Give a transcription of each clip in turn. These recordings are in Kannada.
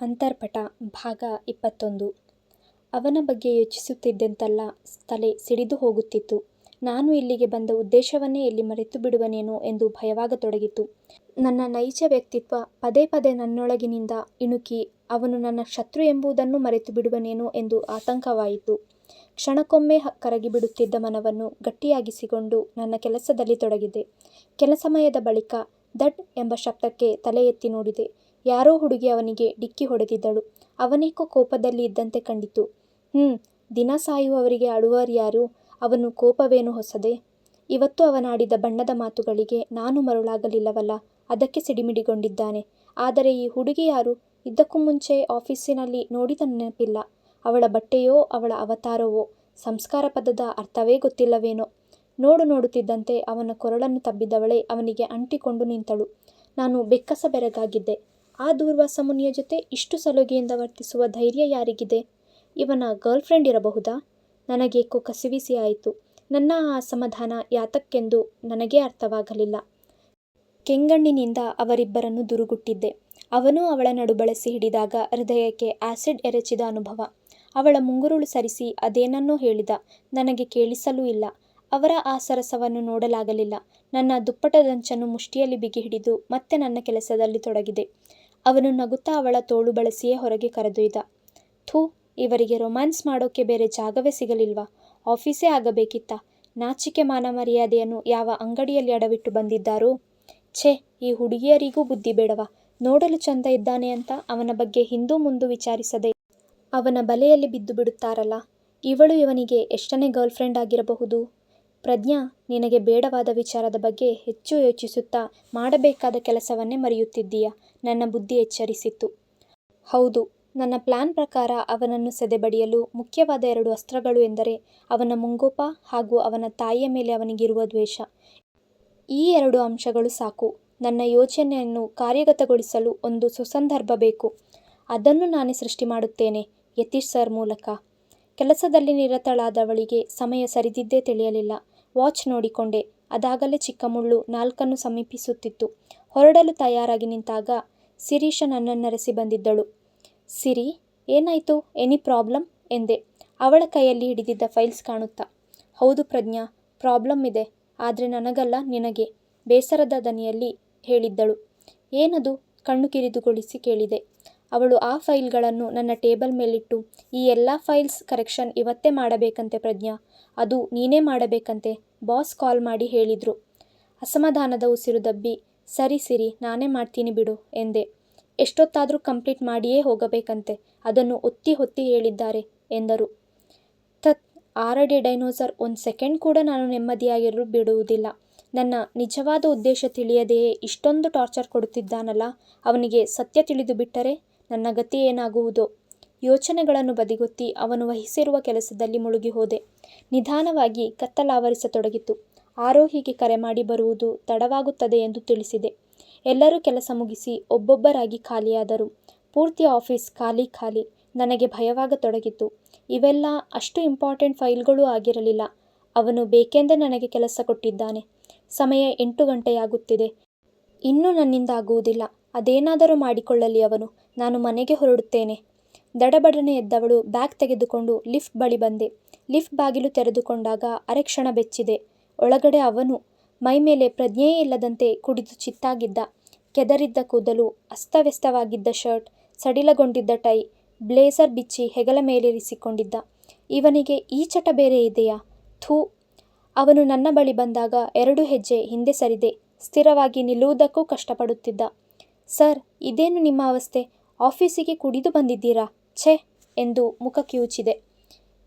ಅಂತರ್ಪಟ, ಭಾಗ ಇಪ್ಪತ್ತೊಂದು ಅವನ ಬಗ್ಗೆ ಯೋಚಿಸುತ್ತಿದ್ದಂತೆಲ್ಲ ತಲೆ ಸಿಡಿದು ಹೋಗುತ್ತಿತ್ತು. ನಾನು ಇಲ್ಲಿಗೆ ಬಂದ ಉದ್ದೇಶವನ್ನೇ ಇಲ್ಲಿ ಮರೆತು ಬಿಡುವನೇನೋ ಎಂದು ಭಯವಾಗತೊಡಗಿತು. ನನ್ನ ನೈಜ ವ್ಯಕ್ತಿತ್ವ ಪದೇ ಪದೇ ನನ್ನೊಳಗಿನಿಂದ ಇಣುಕಿ ಅವನು ನನ್ನ ಶತ್ರು ಎಂಬುದನ್ನು ಮರೆತು ಬಿಡುವನೇನೋ ಎಂದು ಆತಂಕವಾಯಿತು. ಕ್ಷಣಕ್ಕೊಮ್ಮೆ ಕರಗಿಬಿಡುತ್ತಿದ್ದ ಮನವನ್ನು ಗಟ್ಟಿಯಾಗಿಸಿಕೊಂಡು ನನ್ನ ಕೆಲಸದಲ್ಲಿ ತೊಡಗಿದೆ. ಕೆಲ ಸಮಯದ ಬಳಿಕ ದಡ್ ಎಂಬ ಶಬ್ದಕ್ಕೆ ತಲೆ ಎತ್ತಿ ನೋಡಿದೆ. ಯಾರೋ ಹುಡುಗಿ ಅವನಿಗೆ ಡಿಕ್ಕಿ ಹೊಡೆದಿದ್ದಳು. ಅವನೇಕೋ ಕೋಪದಲ್ಲಿ ಇದ್ದಂತೆ ಕಂಡಿತು. ಹ್ಞೂ ದಿನ ಸಾಯುವವರಿಗೆ ಅಳುವವರ್ಯಾರು? ಅವನು ಕೋಪವೇನು ಹೊಸದೆ ಇವತ್ತು ಅವನಾಡಿದ ಬಣ್ಣದ ಮಾತುಗಳಿಗೆ ನಾನು ಮರುಳಾಗಲಿಲ್ಲವಲ್ಲ, ಅದಕ್ಕೆ ಸಿಡಿಮಿಡಿಗೊಂಡಿದ್ದಾನೆ. ಆದರೆ ಈ ಹುಡುಗಿ ಯಾರು? ಇದ್ದಕ್ಕೂ ಮುಂಚೆ ಆಫೀಸಿನಲ್ಲಿ ನೋಡಿದ ನೆನಪಿಲ್ಲ. ಅವಳ ಬಟ್ಟೆಯೋ, ಅವಳ ಅವತಾರವೋ, ಸಂಸ್ಕಾರ ಪದದ ಅರ್ಥವೇ ಗೊತ್ತಿಲ್ಲವೇನೋ? ನೋಡು ನೋಡುತ್ತಿದ್ದಂತೆ ಅವನ ಕೊರಳನ್ನು ತಬ್ಬಿದವಳೆ ಅವನಿಗೆ ಅಂಟಿಕೊಂಡು ನಿಂತಳು. ನಾನು ಬೆಕ್ಕಸ ಬೆರಗಾಗಿದ್ದೆ. ಆ ದೂರ್ವಾಸ ಮುನಿಯ ಜೊತೆ ಇಷ್ಟು ಸಲುಗೆಯಿಂದ ವರ್ತಿಸುವ ಧೈರ್ಯ ಯಾರಿಗಿದೆ? ಇವನ ಗರ್ಲ್ ಫ್ರೆಂಡ್ ಇರಬಹುದಾ? ನನಗೇಕೋ ಕಸಿವಿಸಿ ಆಯಿತು. ನನ್ನ ಆ ಅಸಮಾಧಾನ ಯಾತಕ್ಕೆಂದು ನನಗೇ ಅರ್ಥವಾಗಲಿಲ್ಲ. ಕೆಂಗಣ್ಣಿನಿಂದ ಅವರಿಬ್ಬರನ್ನು ದುರುಗುಟ್ಟಿದ್ದೆ. ಅವನು ಅವಳ ನಡು ಬಳಸಿ ಹಿಡಿದಾಗ ಹೃದಯಕ್ಕೆ ಆಸಿಡ್ ಎರಚಿದ ಅನುಭವ. ಅವಳ ಮುಂಗುರುಳು ಸರಿಸಿ ಅದೇನನ್ನೋ ಹೇಳಿದ. ನನಗೆ ಕೇಳಿಸಲೂ ಇಲ್ಲ. ಅವರ ಆ ಸರಸವನ್ನು ನೋಡಲಾಗಲಿಲ್ಲ. ನನ್ನ ದುಪ್ಪಟದಂಚನ್ನು ಮುಷ್ಟಿಯಲ್ಲಿ ಬಿಗಿಹಿಡಿದು ಮತ್ತೆ ನನ್ನ ಕೆಲಸದಲ್ಲಿ ತೊಡಗಿದೆ. ಅವನು ನಗುತ್ತಾ ಅವಳ ತೋಳು ಬಳಸಿಯೇ ಹೊರಗೆ ಕರೆದೊಯ್ದ. ಥೂ, ಇವರಿಗೆ ರೊಮ್ಯಾನ್ಸ್ ಮಾಡೋಕೆ ಬೇರೆ ಜಾಗವೇ ಸಿಗಲಿಲ್ವಾ? ಆಫೀಸೇ ಆಗಬೇಕಿತ್ತಾ? ನಾಚಿಕೆ ಮಾನ ಮರ್ಯಾದೆಯನ್ನು ಯಾವ ಅಂಗಡಿಯಲ್ಲಿ ಅಡವಿಟ್ಟು ಬಂದಿದ್ದಾರೋ? ಛೇ, ಈ ಹುಡುಗಿಯರಿಗೂ ಬುದ್ಧಿ ಬೇಡವಾ? ನೋಡಲು ಚಂದ ಇದ್ದಾನೆ ಅಂತ ಅವನ ಬಗ್ಗೆ ಹಿಂದೂ ಮುಂದೂ ವಿಚಾರಿಸದೆ ಅವನ ಬಲೆಯಲ್ಲಿ ಬಿದ್ದು ಬಿಡುತ್ತಾರಲ್ಲ ಇವಳು ಇವನಿಗೆ ಎಷ್ಟನೇ ಗರ್ಲ್ಫ್ರೆಂಡ್ ಆಗಿರಬಹುದು? ಪ್ರಜ್ಞಾ, ನಿನಗೆ ಬೇಡವಾದ ವಿಚಾರದ ಬಗ್ಗೆ ಹೆಚ್ಚು ಯೋಚಿಸುತ್ತಾ ಮಾಡಬೇಕಾದ ಕೆಲಸವನ್ನೇ ಮರೆಯುತ್ತಿದ್ದೀಯ ನನ್ನ ಬುದ್ಧಿ ಎಚ್ಚರಿಸಿತು. ಹೌದು, ನನ್ನ ಪ್ಲಾನ್ ಪ್ರಕಾರ ಅವನನ್ನು ಸೆದೆಬಡಿಯಲು ಮುಖ್ಯವಾದ ಎರಡು ಅಸ್ತ್ರಗಳು ಎಂದರೆ ಅವನ ಮುಂಗೋಪ ಹಾಗೂ ಅವನ ತಾಯಿಯ ಮೇಲೆ ಅವನಿಗಿರುವ ದ್ವೇಷ. ಈ ಎರಡು ಅಂಶಗಳು ಸಾಕು. ನನ್ನ ಯೋಚನೆಯನ್ನು ಕಾರ್ಯಗತಗೊಳಿಸಲು ಒಂದು ಸುಸಂದರ್ಭ ಬೇಕು. ಅದನ್ನು ನಾನೇ ಸೃಷ್ಟಿ ಮಾಡುತ್ತೇನೆ ಯತೀಶ್ ಸರ್ ಮೂಲಕ. ಕೆಲಸದಲ್ಲಿ ನಿರತಳಾದವಳಿಗೆ ಸಮಯ ಸರಿದಿದ್ದೇ ತಿಳಿಯಲಿಲ್ಲ. ವಾಚ್ ನೋಡಿಕೊಂಡೆ. ಅದಾಗಲೇ ಚಿಕ್ಕಮುಳ್ಳು ನಾಲ್ಕನ್ನು ಸಮೀಪಿಸುತ್ತಿತ್ತು. ಹೊರಡಲು ತಯಾರಾಗಿ ನಿಂತಾಗ ಸಿರೀಶ ನನ್ನನ್ನರಸಿ ಬಂದಿದ್ದಳು. ಸಿರಿ, ಏನಾಯಿತು ಎನಿ ಪ್ರಾಬ್ಲಮ್? ಎಂದೆ ಅವಳ ಕೈಯಲ್ಲಿ ಹಿಡಿದಿದ್ದ ಫೈಲ್ಸ್ ಕಾಣುತ್ತಾ. ಹೌದು ಪ್ರಜ್ಞಾ, ಪ್ರಾಬ್ಲಮ್ ಇದೆ. ಆದರೆ ನನಗಲ್ಲ ನಿನಗೆ ಬೇಸರದ ದನಿಯಲ್ಲಿ ಹೇಳಿದ್ದಳು. ಏನದು? ಕಣ್ಣು ಕಿರಿದುಗೊಳಿಸಿ ಕೇಳಿದೆ. ಅವಳು ಆ ಫೈಲ್ಗಳನ್ನು ನನ್ನ ಟೇಬಲ್ ಮೇಲಿಟ್ಟು, ಈ ಎಲ್ಲ ಫೈಲ್ಸ್ ಕರೆಕ್ಷನ್ ಇವತ್ತೇ ಮಾಡಬೇಕಂತೆ ಪ್ರಜ್ಞಾ. ಅದು ನೀನೇ ಮಾಡಬೇಕಂತೆ, ಬಾಸ್ ಕಾಲ್ ಮಾಡಿ ಹೇಳಿದರು ಅಸಮಾಧಾನದ ಉಸಿರು ದಬ್ಬಿ, ಸರಿ ಸಿರಿ, ನಾನೇ ಮಾಡ್ತೀನಿ ಬಿಡು, ಎಂದೆ. ಎಷ್ಟೊತ್ತಾದರೂ ಕಂಪ್ಲೀಟ್ ಮಾಡಿಯೇ ಹೋಗಬೇಕಂತೆ, ಅದನ್ನು ಒತ್ತಿ ಹೊತ್ತಿ ಹೇಳಿದ್ದಾರೆ, ಎಂದರು. ತತ್ ಆರಡಿ ಡೈನೋಸರ್ ಒಂದು ಸೆಕೆಂಡ್ ಕೂಡ ನಾನು ನೆಮ್ಮದಿಯಾಗಿರಲು ಬಿಡುವುದಿಲ್ಲ. ನನ್ನ ನಿಜವಾದ ಉದ್ದೇಶ ತಿಳಿಯದೆಯೇ ಇಷ್ಟೊಂದು ಟಾರ್ಚರ್ ಕೊಡುತ್ತಿದ್ದಾನಲ್ಲ, ಅವನಿಗೆ ಸತ್ಯ ತಿಳಿದುಬಿಟ್ಟರೆ ನನ್ನ ಗತಿ ಏನಾಗುವುದೋ? ಯೋಚನೆಗಳನ್ನು ಬದಿಗೊತ್ತಿ ಅವನು ವಹಿಸಿರುವ ಕೆಲಸದಲ್ಲಿ ಮುಳುಗಿ ಹೋದೆ ನಿಧಾನವಾಗಿ ಕತ್ತಲಾವರಿಸತೊಡಗಿತು. ಆರೋಹಿಗೆ ಕರೆ ಮಾಡಿ ಬರುವುದು ತಡವಾಗುತ್ತದೆ ಎಂದು ತಿಳಿಸಿದೆ. ಎಲ್ಲರೂ ಕೆಲಸ ಮುಗಿಸಿ ಒಬ್ಬೊಬ್ಬರಾಗಿ ಖಾಲಿಯಾದರು. ಪೂರ್ತಿ ಆಫೀಸ್ ಖಾಲಿ ಖಾಲಿ. ನನಗೆ ಭಯವಾಗತೊಡಗಿತು. ಇವೆಲ್ಲ ಅಷ್ಟು ಇಂಪಾರ್ಟೆಂಟ್ ಫೈಲ್ಗಳೂ ಆಗಿರಲಿಲ್ಲ. ಅವನು ಬೇಕೆಂದೇ ನನಗೆ ಕೆಲಸ ಕೊಟ್ಟಿದ್ದಾನೆ. ಸಮಯ ಎಂಟು ಗಂಟೆಯಾಗುತ್ತಿದೆ. ಇನ್ನೂ ನನ್ನಿಂದ ಆಗುವುದಿಲ್ಲ. ಅದೇನಾದರೂ ಮಾಡಿಕೊಳ್ಳಲಿ ಅವನು. ನಾನು ಮನೆಗೆ ಹೊರಡುತ್ತೇನೆ. ದಡಬಡನೆ ಎದ್ದವಳು ಬ್ಯಾಗ್ ತೆಗೆದುಕೊಂಡು ಲಿಫ್ಟ್ ಬಳಿ ಬಂದೆ. ಲಿಫ್ಟ್ ಬಾಗಿಲು ತೆರೆದುಕೊಂಡಾಗ ಅರೆಕ್ಷಣ ಬೆಚ್ಚಿದೆ. ಒಳಗಡೆ ಅವನು. ಮೈಮೇಲೆ ಪ್ರಜ್ಞೆಯೇ ಇಲ್ಲದಂತೆ ಕುಡಿದು ಚಿತ್ತಾಗಿದ್ದ. ಕೆದರಿದ್ದ ಕೂದಲು, ಅಸ್ತವ್ಯಸ್ತವಾಗಿದ್ದ ಶರ್ಟ್, ಸಡಿಲಗೊಂಡಿದ್ದ ಟೈ, ಬ್ಲೇಸರ್ ಬಿಚ್ಚಿ ಹೆಗಲ ಮೇಲಿರಿಸಿಕೊಂಡಿದ್ದ. ಇವನಿಗೆ ಈ ಚಟ ಬೇರೆ ಇದೆಯಾ? ಥೂ. ಅವನು ನನ್ನ ಬಳಿ ಬಂದಾಗ ಎರಡು ಹೆಜ್ಜೆ ಹಿಂದೆ ಸರಿದೆ. ಸ್ಥಿರವಾಗಿ ನಿಲ್ಲುವುದಕ್ಕೂ ಕಷ್ಟಪಡುತ್ತಿದ್ದ. ಸರ್, ಇದೇನು ನಿಮ್ಮ ಅವಸ್ಥೆ? ಆಫೀಸಿಗೆ ಕುಡಿದು ಬಂದಿದ್ದೀರಾ? ಛೇ ಎಂದು ಮುಖ ಕಿವುಚಿದೆ.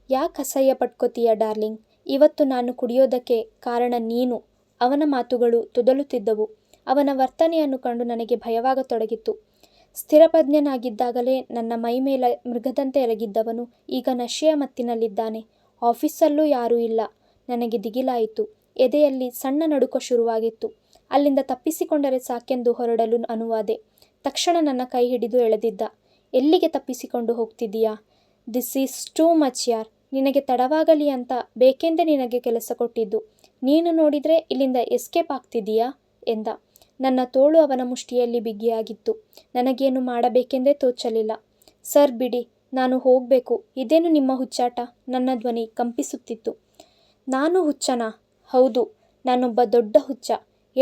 ಯಾಕ್ ಅಸಹ್ಯ ಪಟ್ಕೋತೀಯ ಡಾರ್ಲಿಂಗ್? ಇವತ್ತು ನಾನು ಕುಡಿಯೋದಕ್ಕೆ ಕಾರಣ ನೀನು ಅವನ ಮಾತುಗಳು ತುದಲುತ್ತಿದ್ದವು ಅವನ ವರ್ತನೆಯನ್ನು ಕಂಡು ನನಗೆ ಭಯವಾಗತೊಡಗಿತ್ತು ಸ್ಥಿರಪ್ರಜ್ಞನಾಗಿದ್ದಾಗಲೇ ನನ್ನ ಮೈಮೇಲೆ ಮೃಗದಂತೆ ಎರಗಿದ್ದವನು ಈಗ ನಶೆಯ ಮತ್ತಿನಲ್ಲಿದ್ದಾನೆ. ಆಫೀಸಲ್ಲೂ ಯಾರೂ ಇಲ್ಲ. ನನಗೆ ದಿಗಿಲಾಯಿತು. ಎದೆಯಲ್ಲಿ ಸಣ್ಣ ನಡುಕ ಶುರುವಾಗಿತ್ತು. ಅಲ್ಲಿಂದ ತಪ್ಪಿಸಿಕೊಂಡರೆ ಸಾಕೆಂದು ಹೊರಡಲು ಅನುವಾದೆ. ತಕ್ಷಣ ನನ್ನ ಕೈ ಹಿಡಿದು ಎಳೆದಿದ್ದ. ಎಲ್ಲಿಗೆ ತಪ್ಪಿಸಿಕೊಂಡು ಹೋಗ್ತಿದ್ದೀಯಾ? ದಿಸ್ ಈಸ್ ಟೂ ಮಚ್ ಯಾರ್. ನಿನಗೆ ತಡವಾಗಲಿ ಅಂತ ಬೇಕೆಂದೇ ನಿನಗೆ ಕೆಲಸ ಕೊಟ್ಟಿದ್ದು. ನೀನು ನೋಡಿದರೆ ಇಲ್ಲಿಂದ ಎಸ್ಕೇಪ್ ಆಗ್ತಿದ್ದೀಯಾ ಎಂದ. ನನ್ನ ತೋಳು ಅವನ ಮುಷ್ಟಿಯಲ್ಲಿ ಬಿಗಿಯಾಗಿತ್ತು. ನನಗೇನು ಮಾಡಬೇಕೆಂದೇ ತೋಚಲಿಲ್ಲ. ಸರ್ ಬಿಡಿ, ನಾನು ಹೋಗಬೇಕು ಇದೇನು ನಿಮ್ಮ ಹುಚ್ಚಾಟ? ನನ್ನ ಧ್ವನಿ ಕಂಪಿಸುತ್ತಿತ್ತು. ನಾನು ಹುಚ್ಚನಾ? ಹೌದು, ನಾನೊಬ್ಬ ದೊಡ್ಡ ಹುಚ್ಚ.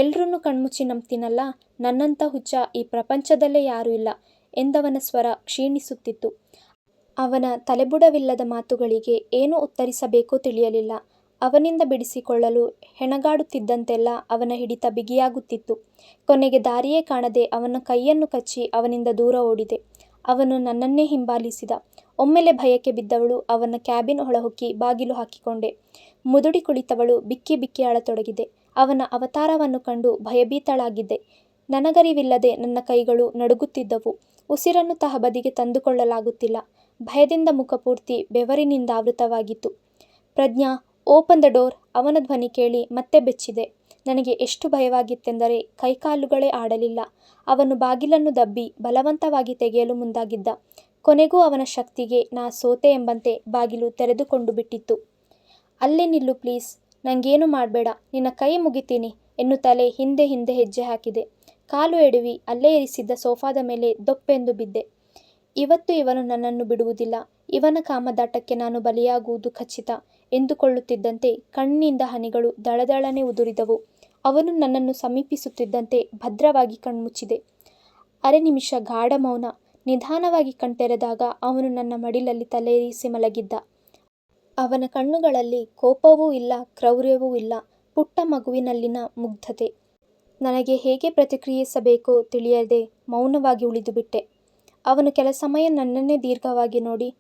ಎಲ್ರನ್ನೂ ಕಣ್ಮುಚ್ಚಿ ನಂಬ್ತೀನಲ್ಲ, ನನ್ನಂಥ ಹುಚ್ಚ ಈ ಪ್ರಪಂಚದಲ್ಲೇ ಯಾರೂ ಇಲ್ಲ ಎಂದವನ ಸ್ವರ ಕ್ಷೀಣಿಸುತ್ತಿತ್ತು. ಅವನ ತಲೆಬುಡವಿಲ್ಲದ ಮಾತುಗಳಿಗೆ ಏನು ಉತ್ತರಿಸಬೇಕೋ ತಿಳಿಯಲಿಲ್ಲ. ಅವನಿಂದ ಬಿಡಿಸಿಕೊಳ್ಳಲು ಹೆಣಗಾಡುತ್ತಿದ್ದಂತೆಲ್ಲ ಅವನ ಹಿಡಿತ ಬಿಗಿಯಾಗುತ್ತಿತ್ತು. ಕೊನೆಗೆ ದಾರಿಯೇ ಕಾಣದೆ ಅವನ ಕೈಯನ್ನು ಕಚ್ಚಿ ಅವನಿಂದ ದೂರ ಓಡಿದೆ. ಅವನು ನನ್ನನ್ನೇ ಹಿಂಬಾಲಿಸಿದ. ಒಮ್ಮೆಲೆ ಭಯಕ್ಕೆ ಬಿದ್ದವಳು ಅವನ ಕ್ಯಾಬಿನ್ ಒಳಹೊಕ್ಕಿ ಬಾಗಿಲು ಹಾಕಿಕೊಂಡೆ. ಮುದುಡಿ ಕುಳಿತವಳು ಬಿಕ್ಕಿ ಬಿಕ್ಕಿ ಅಳತೊಡಗಿದೆ. ಅವನ ಅವತಾರವನ್ನು ಕಂಡು ಭಯಭೀತಳಾಗಿದ್ದೆ. ನನಗರಿವಿಲ್ಲದೆ ನನ್ನ ಕೈಗಳು ನಡುಗುತ್ತಿದ್ದವು. ಉಸಿರನ್ನು ತಹಬದಿಗೆ ತಂದುಕೊಳ್ಳಲಾಗುತ್ತಿಲ್ಲ. ಭಯದಿಂದ ಮುಖಪೂರ್ತಿ ಬೆವರಿನಿಂದ ಆವೃತವಾಗಿತ್ತು ಪ್ರಜ್ಞಾ, ಓಪನ್ ದ ಡೋರ್ ಅವನ ಧ್ವನಿ ಕೇಳಿ ಮತ್ತೆ ಬೆಚ್ಚಿದೆ. ನನಗೆ ಎಷ್ಟು ಭಯವಾಗಿತ್ತೆಂದರೆ ಕೈಕಾಲುಗಳೇ ಆಡಲಿಲ್ಲ. ಅವನು ಬಾಗಿಲನ್ನು ದಬ್ಬಿ ಬಲವಂತವಾಗಿ ತೆಗೆಯಲು ಮುಂದಾಗಿದ್ದ. ಕೊನೆಗೂ ಅವನ ಶಕ್ತಿಗೆ ನಾ ಸೋತೆ ಎಂಬಂತೆ ಬಾಗಿಲು ತೆರೆದುಕೊಂಡು ಬಿಟ್ಟಿತ್ತು ಅಲ್ಲೇ ನಿಲ್ಲು ಪ್ಲೀಸ್, ನಂಗೇನೂ ಮಾಡಬೇಡ ನಿನ್ನ ಕೈ ಮುಗಿತೀನಿ ತಲೆ ಹಿಂದೆ ಹಿಂದೆ ಹೆಜ್ಜೆ ಹಾಕಿದೆ. ಕಾಲು ಎಡವಿ ಅಲ್ಲೇ ಇರಿಸಿದ್ದ ಸೋಫಾದ ಮೇಲೆ ದೊಪ್ಪೆಂದು ಬಿದ್ದೆ. ಇವತ್ತು ಇವನು ನನ್ನನ್ನು ಬಿಡುವುದಿಲ್ಲ. ಇವನ ಕಾಮದಾಟಕ್ಕೆ ನಾನು ಬಲಿಯಾಗುವುದು ಖಚಿತ ಎಂದುಕೊಳ್ಳುತ್ತಿದ್ದಂತೆ ಕಣ್ಣಿನಿಂದ ಹನಿಗಳು ದಳದಳನೆ ಉದುರಿದವು. ಅವನು ನನ್ನನ್ನು ಸಮೀಪಿಸುತ್ತಿದ್ದಂತೆ ಭದ್ರವಾಗಿ ಕಣ್ಮುಚ್ಚಿದೆ. ಅರೆ ನಿಮಿಷ ಗಾಢ ಮೌನ. ನಿಧಾನವಾಗಿ ಕಣ್ತೆರೆದಾಗ ಅವನು ನನ್ನ ಮಡಿಲಲ್ಲಿ ತಲೆಯಿರಿಸಿ ಮಲಗಿದ್ದ. ಅವನ ಕಣ್ಣುಗಳಲ್ಲಿ ಕೋಪವೂ ಇಲ್ಲ ಕ್ರೌರ್ಯವೂ ಇಲ್ಲ, ಪುಟ್ಟ ಮಗುವಿನಲ್ಲಿನ ಮುಗ್ಧತೆ. ನನಗೆ ಹೇಗೆ ಪ್ರತಿಕ್ರಿಯಿಸಬೇಕೋ ತಿಳಿಯದೆ ಮೌನವಾಗಿ ಉಳಿದುಬಿಟ್ಟೆ. ಅವನು ಕೆಲ ಸಮಯ ನನ್ನನ್ನೇ ದೀರ್ಘವಾಗಿ ನೋಡಿ,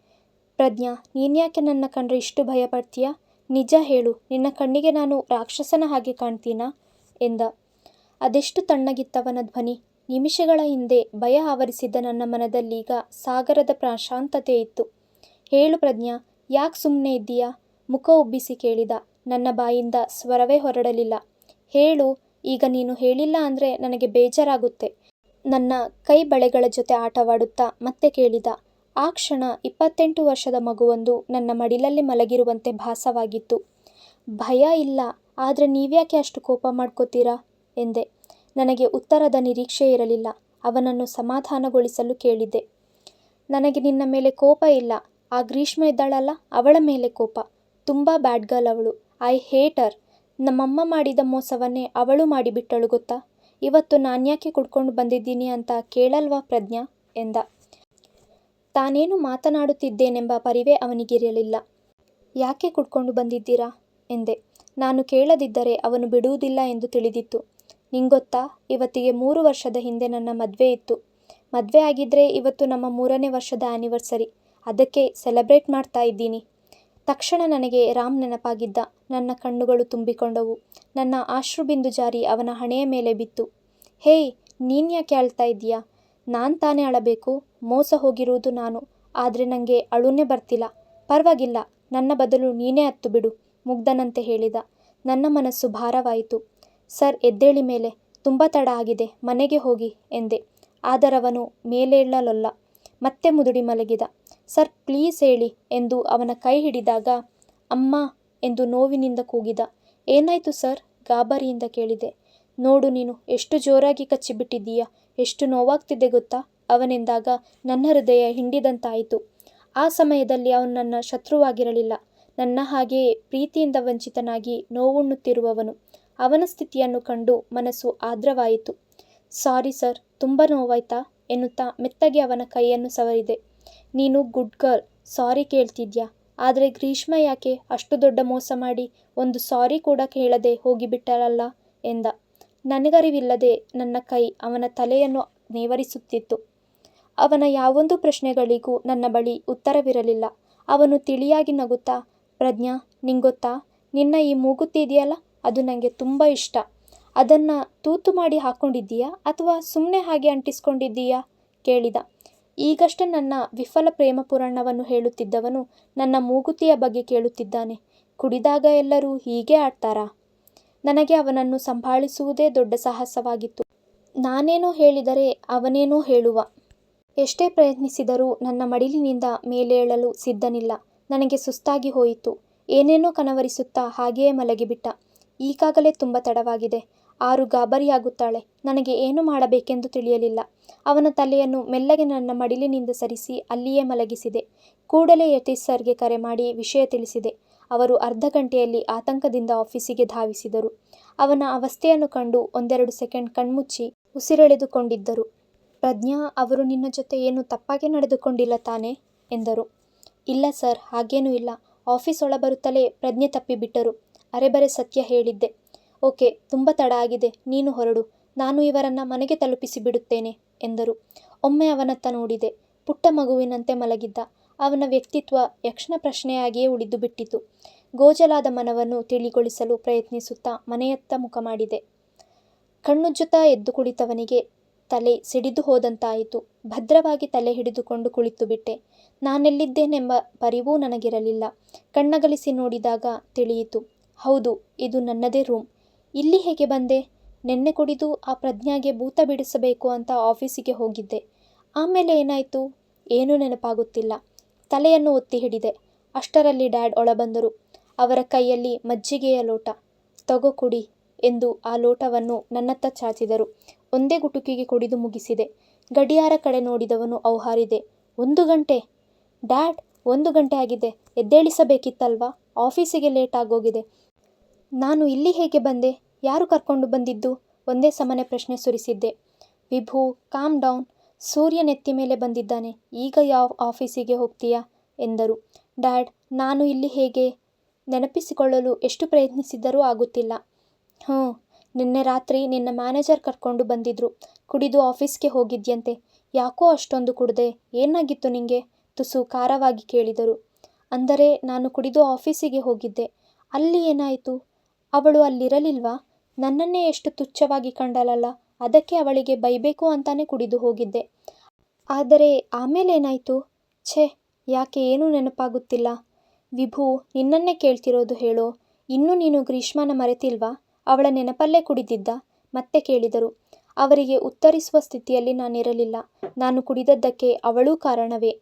ಪ್ರಜ್ಞಾ, ನೀನ್ಯಾಕೆ ನನ್ನ ಕಂಡ್ರೆ ಇಷ್ಟು ಭಯಪಡ್ತೀಯ? ನಿಜ ಹೇಳು, ನಿನ್ನ ಕಣ್ಣಿಗೆ ನಾನು ರಾಕ್ಷಸನ ಹಾಗೆ ಕಾಣ್ತೀನಾ? ಎಂದ. ಅದೆಷ್ಟು ತಣ್ಣಗಿತ್ತವನ ಧ್ವನಿ. ನಿಮಿಷಗಳ ಹಿಂದೆ ಭಯ ಆವರಿಸಿದ್ದ ನನ್ನ ಮನದಲ್ಲೀಗ ಸಾಗರದ ಪ್ರಶಾಂತತೆ ಇತ್ತು. ಹೇಳು ಪ್ರಜ್ಞಾ, ಯಾಕ್ ಸುಮ್ಮನೆ ಇದ್ದೀಯಾ ಮುಖ ಉಬ್ಬಿಸಿ ಕೇಳಿದ. ನನ್ನ ಬಾಯಿಂದ ಸ್ವರವೇ ಹೊರಡಲಿಲ್ಲ. ಹೇಳು, ಈಗ ನೀನು ಹೇಳಿಲ್ಲ ಅಂದ್ರೆ ನನಗೆ ಬೇಜಾರಾಗುತ್ತೆ. ನನ್ನ ಕೈ ಬಳೆಗಳ ಜೊತೆ ಆಟವಾಡುತ್ತಾ ಮತ್ತೆ ಕೇಳಿದ. ಆ ಕ್ಷಣ ಇಪ್ಪತ್ತೆಂಟು ವರ್ಷದ ಮಗುವೊಂದು ನನ್ನ ಮಡಿಲಲ್ಲಿ ಮಲಗಿರುವಂತೆ ಭಾಸವಾಗಿತ್ತು. ಭಯ ಇಲ್ಲ, ಆದರೆ ನೀವ್ಯಾಕೆ ಅಷ್ಟು ಕೋಪ ಮಾಡ್ಕೋತೀರಾ ಎಂದೆ. ನನಗೆ ಉತ್ತರದ ನಿರೀಕ್ಷೆ ಇರಲಿಲ್ಲ. ಅವನನ್ನು ಸಮಾಧಾನಗೊಳಿಸಲು ಕೇಳಿದೆ. ನನಗೆ ನಿನ್ನ ಮೇಲೆ ಕೋಪ ಇಲ್ಲ. ಆ ಗ್ರೀಷ್ಮ ಇದ್ದಾಳಲ್ಲ, ಅವಳ ಮೇಲೆ ಕೋಪ. ತುಂಬ ಬ್ಯಾಡ್ ಗರ್ಲ್ ಅವಳು. I hate her. ನಮ್ಮಮ್ಮ ಮಾಡಿದ ಮೋಸವನ್ನೇ ಅವಳು ಮಾಡಿಬಿಟ್ಟಳು ಗೊತ್ತಾ? ಇವತ್ತು ನಾನ್ಯಾಕೆ ಕುಡ್ಕೊಂಡು ಬಂದಿದ್ದೀನಿ ಅಂತ ಕೇಳಲ್ವಾ ಪ್ರಜ್ಞಾ? ಎಂದ. ತಾನೇನು ಮಾತನಾಡುತ್ತಿದ್ದೇನೆಂಬ ಪರಿವೇ ಅವನಿಗಿರಲಿಲ್ಲ. ಯಾಕೆ ಕುಡ್ಕೊಂಡು ಬಂದಿದ್ದೀರಾ? ಎಂದೆ. ನಾನು ಕೇಳದಿದ್ದರೆ ಅವನು ಬಿಡುವುದಿಲ್ಲ ಎಂದು ತಿಳಿದಿತ್ತು. ನಿಂಗೊತ್ತಾ, ಇವತ್ತಿಗೆ ಮೂರು ವರ್ಷದ ಹಿಂದೆ ನನ್ನ ಮದುವೆ ಇತ್ತು. ಮದುವೆ ಆಗಿದ್ರೆ ಇವತ್ತು ನಮ್ಮ ಮೂರನೇ ವರ್ಷದ ಆನಿವರ್ಸರಿ. ಅದಕ್ಕೆ ಸೆಲೆಬ್ರೇಟ್ ಮಾಡ್ತಾ ಇದ್ದೀನಿ. ತಕ್ಷಣ ನನಗೆ ರಾಮ್ ನೆನಪಾಗಿದ್ದ. ನನ್ನ ಕಣ್ಣುಗಳು ತುಂಬಿಕೊಂಡವು. ನನ್ನ ಆಶ್ರುಬಿಂದು ಜಾರಿ ಅವನ ಹಣೆಯ ಮೇಲೆ ಬಿತ್ತು. ಹೇಯ್, ನೀನ್ಯಾಕೆ ಅಳ್ತಾ ಇದ್ದೀಯಾ ನಾನು ತಾನೇ ಅಳಬೇಕು? ಮೋಸ ಹೋಗಿರುವುದು ನಾನು. ಆದರೆ ನನಗೆ ಅಳುನೇ ಬರ್ತಿಲ್ಲ. ಪರವಾಗಿಲ್ಲ ನನ್ನ ಬದಲು ನೀನೇ ಅತ್ತು ಬಿಡು ಮುಗ್ಧನಂತೆ ಹೇಳಿದ. ನನ್ನ ಮನಸ್ಸು ಭಾರವಾಯಿತು. ಸರ್ ಎದ್ದೇಳಿ ಮೇಲೆ, ತುಂಬ ತಡ ಆಗಿದೆ, ಮನೆಗೆ ಹೋಗಿ ಎಂದೆ. ಆದರವನು ಮೇಲೇಳಲೊಲ್ಲ. ಮತ್ತೆ ಮುದುಡಿ ಮಲಗಿದ. ಸರ್ ಪ್ಲೀಸ್ ಹೇಳಿ ಎಂದು ಅವನ ಕೈ ಹಿಡಿದಾಗ, ಅಮ್ಮ ಎಂದು ನೋವಿನಿಂದ ಕೂಗಿದ. ಏನಾಯ್ತು ಸರ್? ಗಾಬರಿಯಿಂದ ಕೇಳಿದೆ. ನೋಡು ನೀನು ಎಷ್ಟು ಜೋರಾಗಿ ಕಚ್ಚಿಬಿಟ್ಟಿದ್ದೀಯ. ಎಷ್ಟು ನೋವಾಗ್ತಿದೆ ಗೊತ್ತಾ? ಅವನೆಂದಾಗ ನನ್ನ ಹೃದಯ ಹಿಂಡಿದಂತಾಯಿತು. ಆ ಸಮಯದಲ್ಲಿ ಅವನು ನನ್ನ ಶತ್ರುವಾಗಿರಲಿಲ್ಲ. ನನ್ನ ಹಾಗೆಯೇ ಪ್ರೀತಿಯಿಂದ ವಂಚಿತನಾಗಿ ನೋವುಣ್ಣುತ್ತಿರುವವನು. ಅವನ ಸ್ಥಿತಿಯನ್ನು ಕಂಡು ಮನಸ್ಸು ಆದ್ರವಾಯಿತು ಸಾರಿ ಸರ್, ತುಂಬ ನೋವಾಯ್ತಾ? ಎನ್ನುತ್ತಾ ಮೆತ್ತಗೆ ಅವನ ಕೈಯನ್ನು ಸವರಿದೆ. ನೀನು ಗುಡ್ ಗರ್ಲ್, ಸಾರಿ ಕೇಳ್ತಿದ್ಯಾ? ಆದರೆ ಗ್ರೀಷ್ಮ ಯಾಕೆ ಅಷ್ಟು ದೊಡ್ಡ ಮೋಸ ಮಾಡಿ ಒಂದು ಸಾರಿ ಕೂಡ ಕೇಳದೆ ಹೋಗಿಬಿಟ್ಟರಲ್ಲ ಎಂದ. ನನಗರಿವಿಲ್ಲದೆ ನನ್ನ ಕೈ ಅವನ ತಲೆಯನ್ನು ನೇವರಿಸುತ್ತಿತ್ತು. ಅವನ ಯಾವೊಂದು ಪ್ರಶ್ನೆಗಳಿಗೂ ನನ್ನ ಬಳಿ ಉತ್ತರವಿರಲಿಲ್ಲ. ಅವನು ತಿಳಿಯಾಗಿ ನಗುತ್ತಾ, ಪ್ರಜ್ಞಾ, ನಿಂಗೊತ್ತಾ, ನಿನ್ನ ಈ ಮೂಗುತಿ ಇದೆಯಲ್ಲ, ಅದು ನನಗೆ ತುಂಬ ಇಷ್ಟ. ಅದನ್ನು ತೂತು ಮಾಡಿ ಹಾಕ್ಕೊಂಡಿದ್ದೀಯಾ ಅಥವಾ ಸುಮ್ಮನೆ ಹಾಗೆ ಅಂಟಿಸ್ಕೊಂಡಿದ್ದೀಯಾ? ಕೇಳಿದ. ಈಗಷ್ಟೇ ನನ್ನ ವಿಫಲ ಪ್ರೇಮಪುರಾಣವನ್ನು ಹೇಳುತ್ತಿದ್ದವನು ನನ್ನ ಮೂಗುತಿಯ ಬಗ್ಗೆ ಕೇಳುತ್ತಿದ್ದಾನೆ. ಕುಡಿದಾಗ ಎಲ್ಲರೂ ಹೀಗೇ ಆಡ್ತಾರಾ? ನನಗೆ ಅವನನ್ನು ಸಂಭಾಳಿಸುವುದೇ ದೊಡ್ಡ ಸಾಹಸವಾಗಿತ್ತು. ನಾನೇನೋ ಹೇಳಿದರೆ ಅವನೇನೋ ಹೇಳುವ. ಎಷ್ಟೇ ಪ್ರಯತ್ನಿಸಿದರೂ ನನ್ನ ಮಡಿಲಿನಿಂದ ಮೇಲೇಳಲು ಸಿದ್ಧನಿಲ್ಲ. ನನಗೆ ಸುಸ್ತಾಗಿ ಹೋಯಿತು. ಏನೇನೋ ಕನವರಿಸುತ್ತಾ ಹಾಗೆಯೇ ಮಲಗಿಬಿಟ್ಟ. ಈಗಾಗಲೇ ತುಂಬ ತಡವಾಗಿದೆ. ಆರು ಗಾಬರಿಯಾಗುತ್ತಾಳೆ. ನನಗೆ ಏನು ಮಾಡಬೇಕೆಂದು ತಿಳಿಯಲಿಲ್ಲ. ಅವನ ತಲೆಯನ್ನು ಮೆಲ್ಲಗೆ ನನ್ನ ಮಡಿಲಿನಿಂದ ಸರಿಸಿ ಅಲ್ಲಿಯೇ ಮಲಗಿಸಿದೆ. ಕೂಡಲೇ ಯತೀಶ್ ಸರ್ಗೆ ಕರೆ ಮಾಡಿ ವಿಷಯ ತಿಳಿಸಿದೆ. ಅವರು ಅರ್ಧ ಗಂಟೆಯಲ್ಲಿ ಆತಂಕದಿಂದ ಆಫೀಸಿಗೆ ಧಾವಿಸಿದರು. ಅವನ ಅವಸ್ಥೆಯನ್ನು ಕಂಡು ಒಂದೆರಡು ಸೆಕೆಂಡ್ ಕಣ್ಮುಚ್ಚಿ ಉಸಿರೆಳೆದುಕೊಂಡಿದ್ದರು. ಪ್ರಜ್ಞಾ, ಅವರು ನಿನ್ನ ಜೊತೆ ಏನು ತಪ್ಪಾಗಿ ನಡೆದುಕೊಂಡಿಲ್ಲ ತಾನೆ ಎಂದರು. ಇಲ್ಲ ಸರ್ ಹಾಗೇನೂ ಇಲ್ಲ. ಆಫೀಸ್ ಒಳಬರುತ್ತಲೇ ಪ್ರಜ್ಞೆ ತಪ್ಪಿಬಿಟ್ಟರು. ಅರೆಬರೆ ಸತ್ಯ ಹೇಳಿದ್ದೆ. ಓಕೆ, ತುಂಬ ತಡ ಆಗಿದೆ. ನೀನು ಹೊರಡು. ನಾನು ಇವರನ್ನ ಮನೆಗೆ ತಲುಪಿಸಿ ಬಿಡುತ್ತೇನೆ ಎಂದರು. ಒಮ್ಮೆ ಅವನತ್ತ ನೋಡಿದೆ. ಪುಟ್ಟ ಮಗುವಿನಂತೆ ಮಲಗಿದ್ದ. ಅವನ ವ್ಯಕ್ತಿತ್ವ ಯಕ್ಷಪ್ರಶ್ನೆಯಾಗಿಯೇ ಉಳಿದುಬಿಟ್ಟಿತು. ಗೋಜಲಾದ ಮನವನ್ನು ತಿಳಿಗೊಳಿಸಲು ಪ್ರಯತ್ನಿಸುತ್ತಾ ಮನೆಯತ್ತ ಮುಖ ಮಾಡಿದೆ. ಕಣ್ಣುಜ್ಜುತ್ತಾ ಎದ್ದು ಕುಳಿತವನಿಗೆ ತಲೆ ಸಿಡಿದು ಹೋದಂತಾಯಿತು. ಭದ್ರವಾಗಿ ತಲೆ ಹಿಡಿದುಕೊಂಡು ಕುಳಿತುಬಿಟ್ಟೆ. ನಾನೆಲ್ಲಿದ್ದೇನೆಂಬ ಪರಿವೂ ನನಗಿರಲಿಲ್ಲ. ಕಣ್ಣಗಲಿಸಿ ನೋಡಿದಾಗ ತಿಳಿಯಿತು. ಹೌದು, ಇದು ನನ್ನದೇ ರೂಮ್. ಇಲ್ಲಿ ಹೇಗೆ ಬಂದೆ? ನೆನ್ನೆ ಕುಡಿದು ಆ ಪ್ರಜ್ಞಾಗೆ ಭೂತ ಬಿಡಿಸಬೇಕು ಅಂತ ಆಫೀಸಿಗೆ ಹೋಗಿದ್ದೆ. ಆಮೇಲೆ ಏನಾಯಿತು ಏನೂ ನೆನಪಾಗುತ್ತಿಲ್ಲ. ತಲೆಯನ್ನು ಒತ್ತಿ ಹಿಡಿದೆ. ಅಷ್ಟರಲ್ಲಿ ಡ್ಯಾಡ್ ಒಳಬಂದರು. ಅವರ ಕೈಯಲ್ಲಿ ಮಜ್ಜಿಗೆಯ ಲೋಟ. ತಗೋ ಕುಡಿ ಎಂದು ಆ ಲೋಟವನ್ನು ನನ್ನತ್ತ ಚಾಚಿದರು. ಒಂದೇ ಗುಟುಕಿಗೆ ಕುಡಿದು ಮುಗಿಸಿದೆ. ಗಡಿಯಾರ ಕಡೆ ನೋಡಿದವನು ಔಹಾರಿದೆ ಒಂದು ಗಂಟೆ? ಡ್ಯಾಡ್, ಒಂದು ಗಂಟೆ ಆಗಿದೆ. ಎದ್ದೇಳಿಸಬೇಕಿತ್ತಲ್ವಾ? ಆಫೀಸಿಗೆ ಲೇಟ್ ಆಗೋಗಿದೆ. ನಾನು ಇಲ್ಲಿ ಹೇಗೆ ಬಂದೆ? ಯಾರು ಕರ್ಕೊಂಡು ಬಂದಿದ್ದು? ಒಂದೇ ಸಮನೆ ಪ್ರಶ್ನೆ ಸುರಿಸಿದ್ದೆ. ವಿಭು ಕಾಮ್ ಡೌನ್. ಸೂರ್ಯ ನೆತ್ತಿಮೇಲೆ ಬಂದಿದ್ದಾನೆ. ಈಗ ಯಾವ ಆಫೀಸಿಗೆ ಹೋಗ್ತೀಯಾ? ಎಂದರು. ಡ್ಯಾಡ್, ನಾನು ಇಲ್ಲಿ ಹೇಗೆ? ನೆನಪಿಸಿಕೊಳ್ಳಲು ಎಷ್ಟು ಪ್ರಯತ್ನಿಸಿದರೂ ಆಗುತ್ತಿಲ್ಲ. ಹ್ಞೂ ನಿನ್ನೆ ರಾತ್ರಿ ನಿನ್ನ ಮ್ಯಾನೇಜರ್ ಕರ್ಕೊಂಡು ಬಂದಿದ್ರು. ಕುಡಿದು ಆಫೀಸ್ಗೆ ಹೋಗಿದ್ಯಂತೆ. ಯಾಕೋ ಅಷ್ಟೊಂದು ಕುಡಿದೆ ಏನಾಗಿತ್ತು ನಿಂಗೆ? ತುಸು ಖಾರವಾಗಿ ಕೇಳಿದರು. ಅಂದರೆ ನಾನು ಕುಡಿದು ಆಫೀಸಿಗೆ ಹೋಗಿದ್ದೆ. ಅಲ್ಲಿ ಏನಾಯಿತು? ಅವಳು ಅಲ್ಲಿರಲಿಲ್ವಾ? ನನ್ನನ್ನೇ ಎಷ್ಟು ತುಚ್ಛವಾಗಿ ಕಂಡಳಲ್ಲ ಅದಕ್ಕೆ ಅವಳಿಗೆ ಬೈಬೇಕು ಅಂತಾನೆ ಕುಡಿದು ಹೋಗಿದ್ದೆ. ಆದರೆ ಆಮೇಲೇನಾಯ್ತು? ಛೇ, ಯಾಕೆ ಏನೂ ನೆನಪಾಗುತ್ತಿಲ್ಲ? ವಿಭು ನಿನ್ನನ್ನೇ ಕೇಳ್ತಿರೋದು ಹೇಳೋ. ಇನ್ನೂ ನೀನು ಗ್ರೀಷ್ಮನ ಮರೆತಿಲ್ವಾ? ಅವಳ ನೆನಪಲ್ಲೇ ಕುಡಿದಿದ್ದ ಮತ್ತೆ ಕೇಳಿದರು. ಅವರಿಗೆ ಉತ್ತರಿಸುವ ಸ್ಥಿತಿಯಲ್ಲಿ ನಾನಿರಲಿಲ್ಲ. ನಾನು ಕುಡಿದದ್ದಕ್ಕೆ ಅವಳೂ ಕಾರಣವೇ.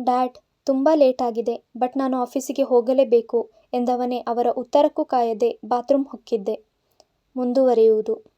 ಡ್ಯಾಡ್, ತುಂಬ ಲೇಟ್ ಆಗಿದೆ. ಬಟ್ ನಾನು ಆಫೀಸಿಗೆ ಹೋಗಲೇಬೇಕು ಎಂದವನೇ ಅವರ ಉತ್ತರಕ್ಕೂ ಕಾಯದೆ ಬಾತ್ರೂಮ್ ಹೊಕ್ಕಿದ್ದೆ. ಮುಂದುವರಿಯುವುದು.